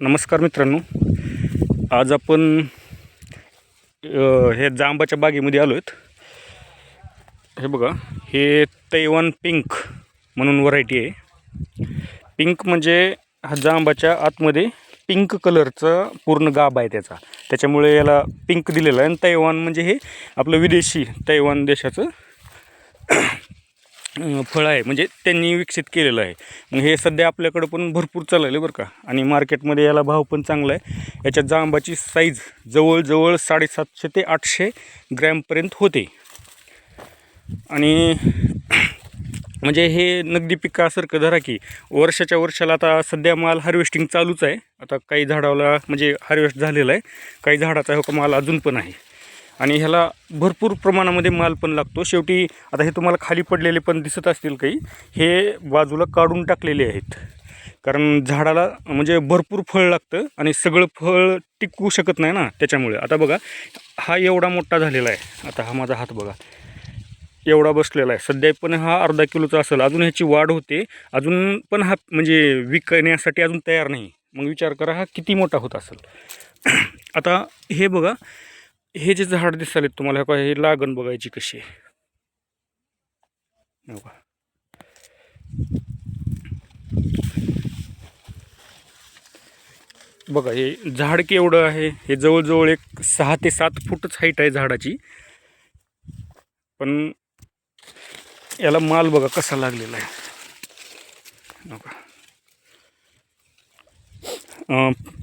नमस्कार मित्रांनो. आज आपण हे जांबाच्या बागेमध्ये आलो आहेत हे बघा हे तैवान पिंक म्हणून व्हरायटी आहे. पिंक म्हणजे हा जांबाच्या आतमध्ये पिंक कलरचा पूर्ण गाभ आहे त्याचा. त्याच्यामुळे याला पिंक दिलेला आहे. आणि तैवान म्हणजे हे आपलं विदेशी तैवान देशाचं फळ आहे. म्हणजे त्यांनी विकसित केलेलं आहे. मग हे सध्या आपल्याकडं पण भरपूर चाललं आहे बरं का. आणि मार्केटमध्ये याला भाव पण चांगला आहे. याच्या जांबाची साईज जवळजवळ साडेसातशे ते आठशे ग्रॅमपर्यंत होते. आणि म्हणजे हे नगदी पिकासारखं धरा की वर्षाच्या वर्षाला आता सध्या माल हार्वेस्टिंग चालूच आहे. आता काही झाडाला म्हणजे हार्वेस्ट झालेला आहे. काही झाडाचा हो का माल अजून पण आहे. आणि ह्याला भरपूर प्रमाणामध्ये माल पण लागतो. शेवटी आता हे तुम्हाला खाली पडलेले पण दिसत असतील काही. हे बाजूला काढून टाकलेले आहेत. कारण झाडाला म्हणजे भरपूर फळ लागतं आणि सगळं फळ टिकवू शकत नाही ना त्याच्यामुळे. आता बघा हा एवढा मोठा झालेला आहे. आता हा माझा हात बघा. एवढा बसलेला आहे. सध्या पण हा अर्धा किलोचा असेल. अजून ह्याची वाढ होते. अजून पण हा म्हणजे विकण्यासाठी अजून तयार नाही. मग विचार करा हा किती मोठा होत असेल. आता हे बघा हे जे झाड दिसाले तुम्हाला हे हे लागण बघायची कशी आहे बघा. बघा हे झाड केवढं आहे हे जवळजवळ एक सहा ते सात फूटच हाईट आहे झाडाची पण याला माल बघा कसा लागलेला आहे बघा.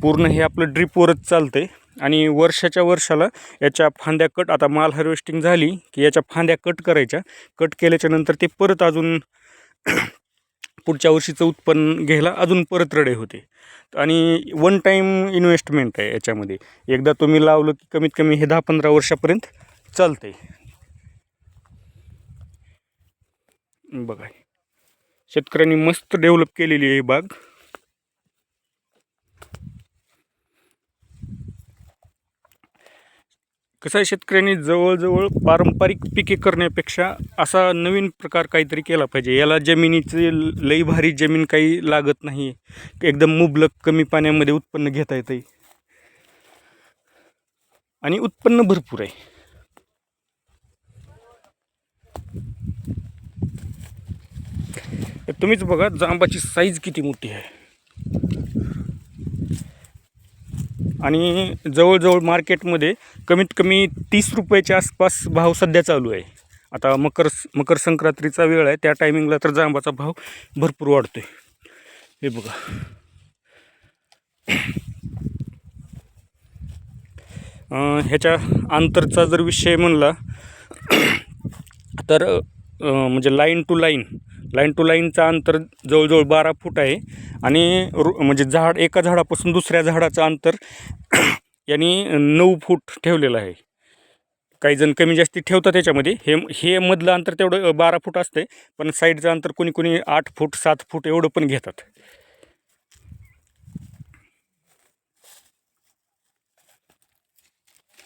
पूर्ण हे आपलं ड्रिपवरच चालतंय आणि वर्षाच्या वर्षाला याच्या फांद्या कट आता माल हार्वेस्टिंग झाली की याच्या फांद्या कट करायच्या. कट केल्याच्यानंतर ते परत अजून पुढच्या वर्षीचं उत्पन्न घ्यायला अजून परत रडे होते. आणि वन टाईम इन्व्हेस्टमेंट आहे याच्यामध्ये. एकदा तुम्ही लावलं की कमीत कमी हे दहा पंधरा वर्षापर्यंत चालतंय. बघा. शेतकऱ्यांनी मस्त डेव्हलप केलेली आहे बाग. कसं आहे शेतकऱ्यांनी जवळजवळ पारंपरिक पिके करण्यापेक्षा असा नवीन प्रकार काहीतरी केला पाहिजे. याला जमिनीची लई भारी जमीन काही लागत नाही एकदम मुबलक कमी पाण्यामध्ये उत्पन्न घेता येतं आणि उत्पन्न भरपूर आहे. तुम्हीच बघा जांबाची साईज किती मोठी आहे. आणि जवळजवळ मार्केटमध्ये कमीत कमी तीस रुपयाच्या आसपास भाव सध्या चालू आहे. आता मकर मकर संक्रांतीचा वेळ आहे त्या टायमिंगला तर जांबाचा भाव भरपूर वाढतो आहे हे बघा. ह्याच्या अंतरचा जर विषय म्हणला तर म्हणजे line two line line two लाईनचा अंतर जवळजवळ बारा फूट आहे. आणि रु म्हणजे झाड एका झाडापासून दुसऱ्या झाडाचं अंतर यांनी नऊ फूट ठेवलेलं आहे. काही जण कमी जास्ती ठेवतात त्याच्यामध्ये हे हे मधलं अंतर तेवढं बारा फूट असते पण साईडचं अंतर कोणी कोणी आठ फूट सात फूट एवढं पण घेतात.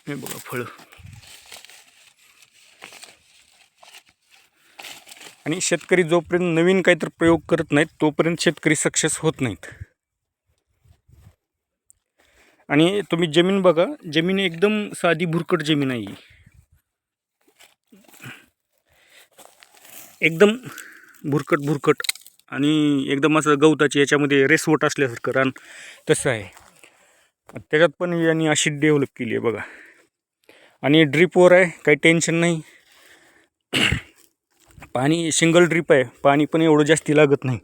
हे बघा फळं. आणि शेतकरी जोपर्यंत नवीन काहीतरी प्रयोग करत नाहीत तोपर्यंत शेतकरी सक्सेस होत नाहीत. आणि तुम्ही जमीन बघा जमीन एकदम साधी भुरकट जमीन आहे एकदम भुरकट भुरकट आणि एकदम असं गवताची याच्यामध्ये रेसवट असल्यासारखं रान तसं आहे. त्याच्यात पण यांनी अशी डेव्हलप केली आहे बघा. आणि ड्रीपवर आहे काही टेन्शन नाही. पाणी सिंगल ड्रीप आहे. पाणी पण एवढं जास्ती लागत नाही.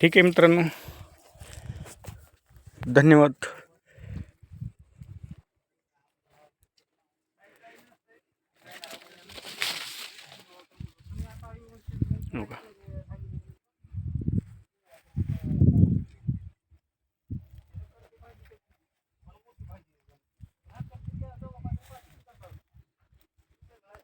ठीक आहे मित्रांनो. धन्यवाद. हो का?